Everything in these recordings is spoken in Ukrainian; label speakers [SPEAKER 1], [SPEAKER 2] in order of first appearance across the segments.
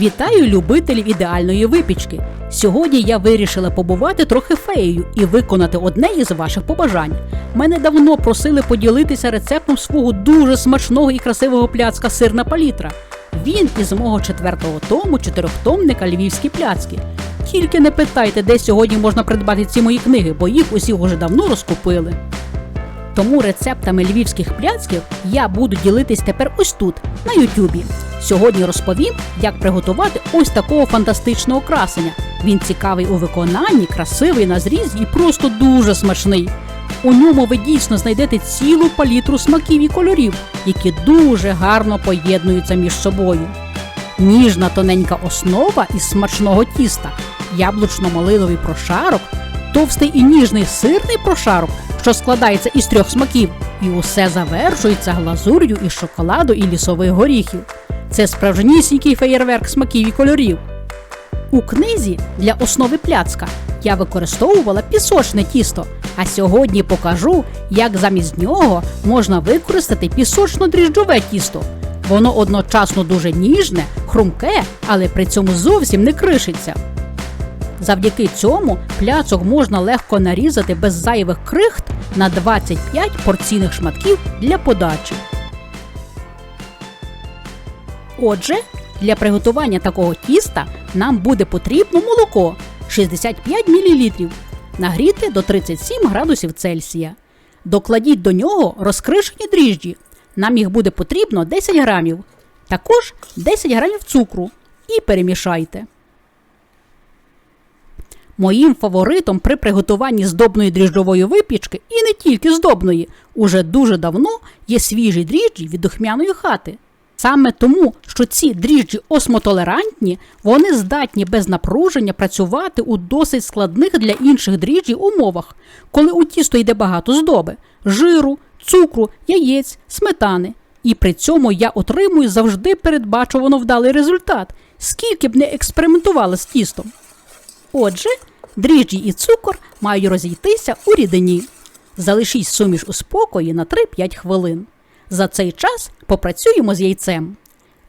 [SPEAKER 1] Вітаю любителів ідеальної випічки. Сьогодні я вирішила побувати трохи феєю і виконати одне із ваших побажань. Мене давно просили поділитися рецептом свого дуже смачного і красивого пляцка сирна палітра. Він із мого четвертого тому чотирьохтомника Львівські пляцки. Тільки не питайте, де сьогодні можна придбати ці мої книги, бо їх усі вже давно розкупили. Тому рецептами львівських пляцків я буду ділитись тепер ось тут, на Ютубі. Сьогодні розповім, як приготувати ось такого фантастичного красення. Він цікавий у виконанні, красивий на зріз і просто дуже смачний. У ньому ви дійсно знайдете цілу палітру смаків і кольорів, які дуже гарно поєднуються між собою. Ніжна тоненька основа із смачного тіста, яблучно-малиновий прошарок, товстий і ніжний сирний прошарок, що складається із трьох смаків, і усе завершується глазур'ю із шоколаду і лісових горіхів. Це справжнісінький феєрверк смаків і кольорів. У книзі для основи пляцка я використовувала пісочне тісто, а сьогодні покажу, як замість нього можна використати пісочно-дріжджове тісто. Воно одночасно дуже ніжне, хрумке, але при цьому зовсім не кришиться. Завдяки цьому пляцок можна легко нарізати без зайвих крихт на 25 порційних шматків для подачі. Отже, для приготування такого тіста нам буде потрібно молоко 65 мл, нагріти до 37 градусів Цельсія. Докладіть до нього розкришені дріжджі. Нам їх буде потрібно 10 грамів. Також 10 грамів цукру і перемішайте. Моїм фаворитом при приготуванні здобної дріжджової випічки і не тільки здобної, уже дуже давно є свіжі дріжджі від духмяної хати. Саме тому, що ці дріжджі осмотолерантні, вони здатні без напруження працювати у досить складних для інших дріжджів умовах, коли у тісто йде багато здоби, жиру, цукру, яєць, сметани. І при цьому я отримую завжди передбачувано вдалий результат, скільки б не експериментувала з тістом. Отже, дріжджі і цукор мають розійтися у рідині. Залишіть суміш у спокої на 3-5 хвилин. За цей час попрацюємо з яйцем.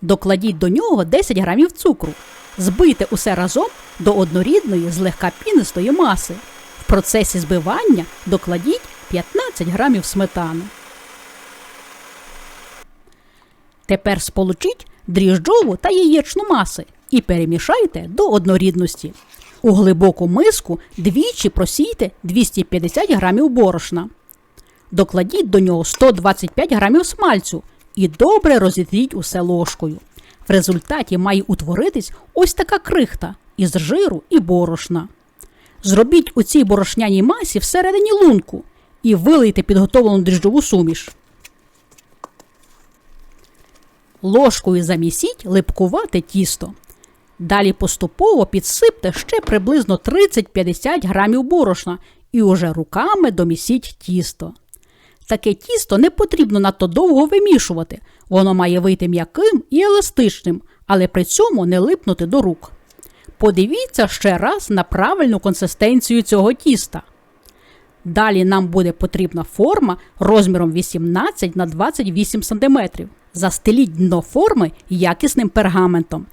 [SPEAKER 1] Докладіть до нього 10 грамів цукру. Збийте усе разом до однорідної злегка пінистої маси. В процесі збивання докладіть 15 грамів сметани. Тепер сполучіть дріжджову та яєчну маси і перемішайте до однорідності. У глибоку миску двічі просійте 250 грамів борошна. Докладіть до нього 125 грамів смальцю і добре розітріть усе ложкою. В результаті має утворитись ось така крихта із жиру і борошна. Зробіть у цій борошняній масі всередині лунку і вилийте підготовлену дріжджову суміш. Ложкою замісіть липкувате тісто. Далі поступово підсипте ще приблизно 30-50 грамів борошна і уже руками домісіть тісто. Таке тісто не потрібно надто довго вимішувати, воно має вийти м'яким і еластичним, але при цьому не липнути до рук. Подивіться ще раз на правильну консистенцію цього тіста. Далі нам буде потрібна форма розміром 18 на 28 см. Застеліть дно форми якісним пергаментом.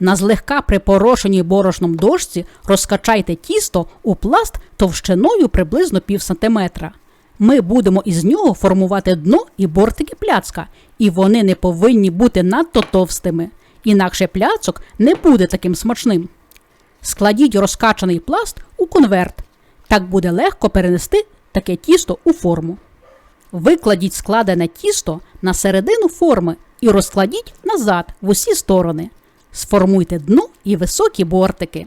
[SPEAKER 1] На злегка припорошеній борошном дошці розкачайте тісто у пласт товщиною приблизно пів сантиметра. Ми будемо із нього формувати дно і бортики пляцка, і вони не повинні бути надто товстими. Інакше пляцок не буде таким смачним. Складіть розкачаний пласт у конверт. Так буде легко перенести таке тісто у форму. Викладіть складене тісто на середину форми і розкладіть назад в усі сторони. Сформуйте дно і високі бортики.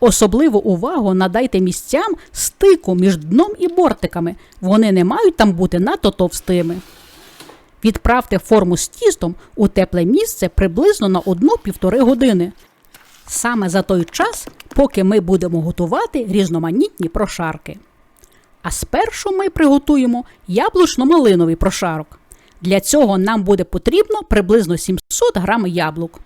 [SPEAKER 1] Особливу увагу надайте місцям стику між дном і бортиками. Вони не мають там бути надто товстими. Відправте форму з тістом у тепле місце приблизно на 1-1,5 години. Саме за той час, поки ми будемо готувати різноманітні прошарки. А спершу ми приготуємо яблучно-малиновий прошарок. Для цього нам буде потрібно приблизно 700 грам яблук.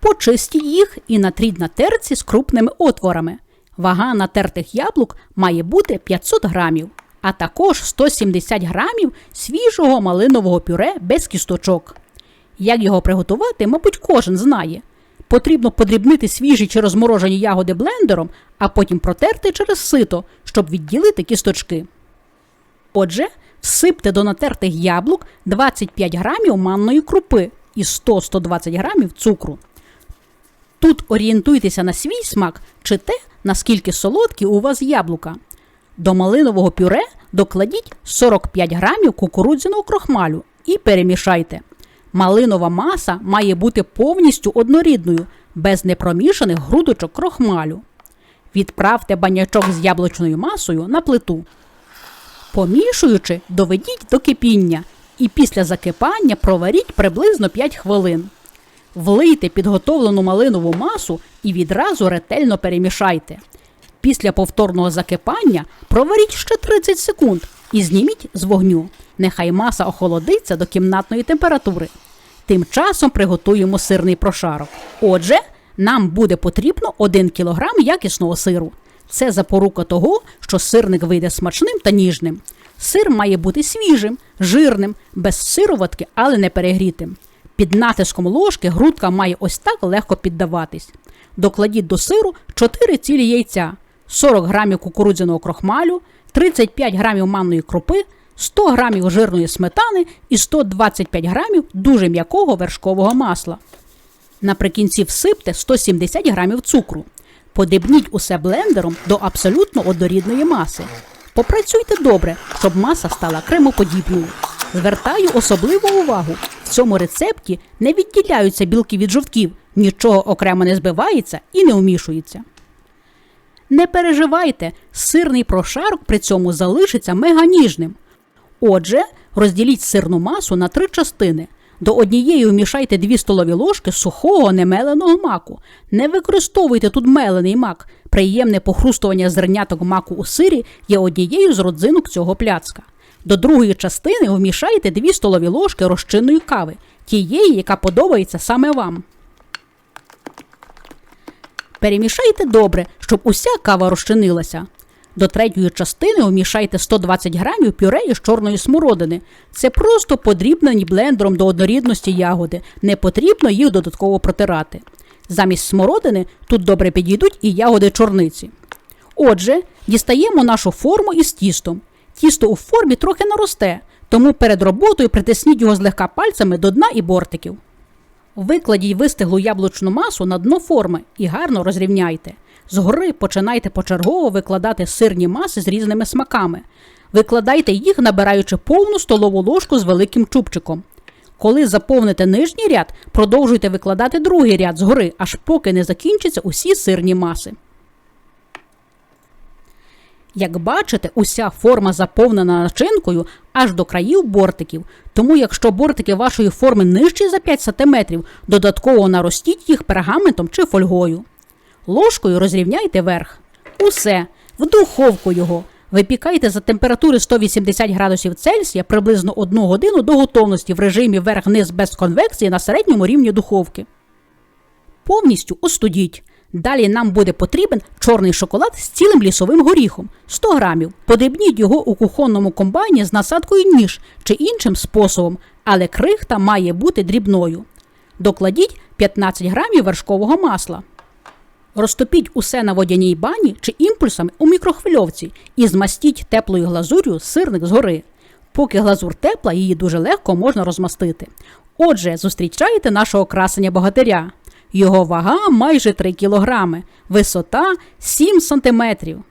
[SPEAKER 1] Почистіть їх і натріть на терці з крупними отворами. Вага натертих яблук має бути 500 грамів, а також 170 грамів свіжого малинового пюре без кісточок. Як його приготувати, мабуть, кожен знає. Потрібно подрібнити свіжі чи розморожені ягоди блендером, а потім протерти через сито, щоб відділити кісточки. Отже, всипте до натертих яблук 25 грамів манної крупи і 100-120 грамів цукру. Тут орієнтуйтеся на свій смак чи те, наскільки солодкі у вас яблука. До малинового пюре докладіть 45 грамів кукурудзяного крохмалю і перемішайте. Малинова маса має бути повністю однорідною, без непромішаних грудочок крохмалю. Відправте банячок з яблучною масою на плиту. Помішуючи, доведіть до кипіння і після закипання проваріть приблизно 5 хвилин. Влийте підготовлену малинову масу і відразу ретельно перемішайте. Після повторного закипання проваріть ще 30 секунд і зніміть з вогню. Нехай маса охолодиться до кімнатної температури. Тим часом приготуємо сирний прошарок. Отже, нам буде потрібно 1 кг якісного сиру. Це запорука того, що сирник вийде смачним та ніжним. Сир має бути свіжим, жирним, без сироватки, але не перегрітим. Під натиском ложки грудка має ось так легко піддаватись. Докладіть до сиру 4 цілі яйця, 40 грамів кукурудзяного крохмалю, 35 грамів манної крупи, 100 грамів жирної сметани і 125 грамів дуже м'якого вершкового масла. Наприкінці всипте 170 грамів цукру. Подибніть усе блендером до абсолютно однорідної маси. Попрацюйте добре, щоб маса стала кремоподібною. Звертаю особливу увагу: цьому рецепті не відділяються білки від жовтків, нічого окремо не збивається і не вмішується. Не переживайте, сирний прошарок при цьому залишиться меганіжним. Отже, розділіть сирну масу на три частини. До однієї вмішайте 2 столові ложки сухого немеленого маку. Не використовуйте тут мелений мак. Приємне похрустування зерняток маку у сирі є однією з родзинок цього пляцка. До другої частини вмішайте 2 столові ложки розчинної кави, тієї, яка подобається саме вам. Перемішайте добре, щоб уся кава розчинилася. До третьої частини вмішайте 120 грамів пюре із чорної смородини. Це просто подрібнені блендером до однорідності ягоди, не потрібно їх додатково протирати. Замість смородини тут добре підійдуть і ягоди чорниці. Отже, дістаємо нашу форму із тістом. Тісто у формі трохи наросте, тому перед роботою притисніть його злегка пальцями до дна і бортиків. Викладіть вистиглу яблучну масу на дно форми і гарно розрівняйте. Згори починайте почергово викладати сирні маси з різними смаками. Викладайте їх, набираючи повну столову ложку з великим чубчиком. Коли заповните нижній ряд, продовжуйте викладати другий ряд згори, аж поки не закінчаться усі сирні маси. Як бачите, уся форма заповнена начинкою аж до країв бортиків. Тому, якщо бортики вашої форми нижчі за 5 см, додатково наростіть їх пергаментом чи фольгою. Ложкою розрівняйте верх. Усе, в духовку його. Випікайте за температури 180 градусів Цельсія приблизно 1 годину до готовності в режимі верх-низ без конвекції на середньому рівні духовки. Повністю остудіть. Далі нам буде потрібен чорний шоколад з цілим лісовим горіхом 100 грамів. Подрібніть його у кухонному комбайні з насадкою ніж чи іншим способом, але крихта має бути дрібною. Докладіть 15 грамів вершкового масла. Розтопіть усе на водяній бані чи імпульсами у мікрохвильовці і змастіть теплою глазур'ю сирник згори. Поки глазур тепла, її дуже легко можна розмастити. Отже, зустрічаєте нашого красення богатиря. Його вага майже 3 кілограми, висота 7 сантиметрів.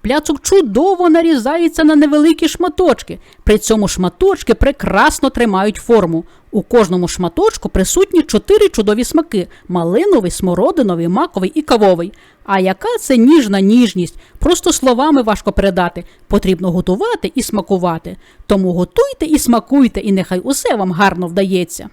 [SPEAKER 1] Пляцок чудово нарізається на невеликі шматочки. При цьому шматочки прекрасно тримають форму. У кожному шматочку присутні чотири чудові смаки: малиновий, смородиновий, маковий і кавовий. А яка це ніжна ніжність? Просто словами важко передати. Потрібно готувати і смакувати. Тому готуйте і смакуйте, і нехай усе вам гарно вдається.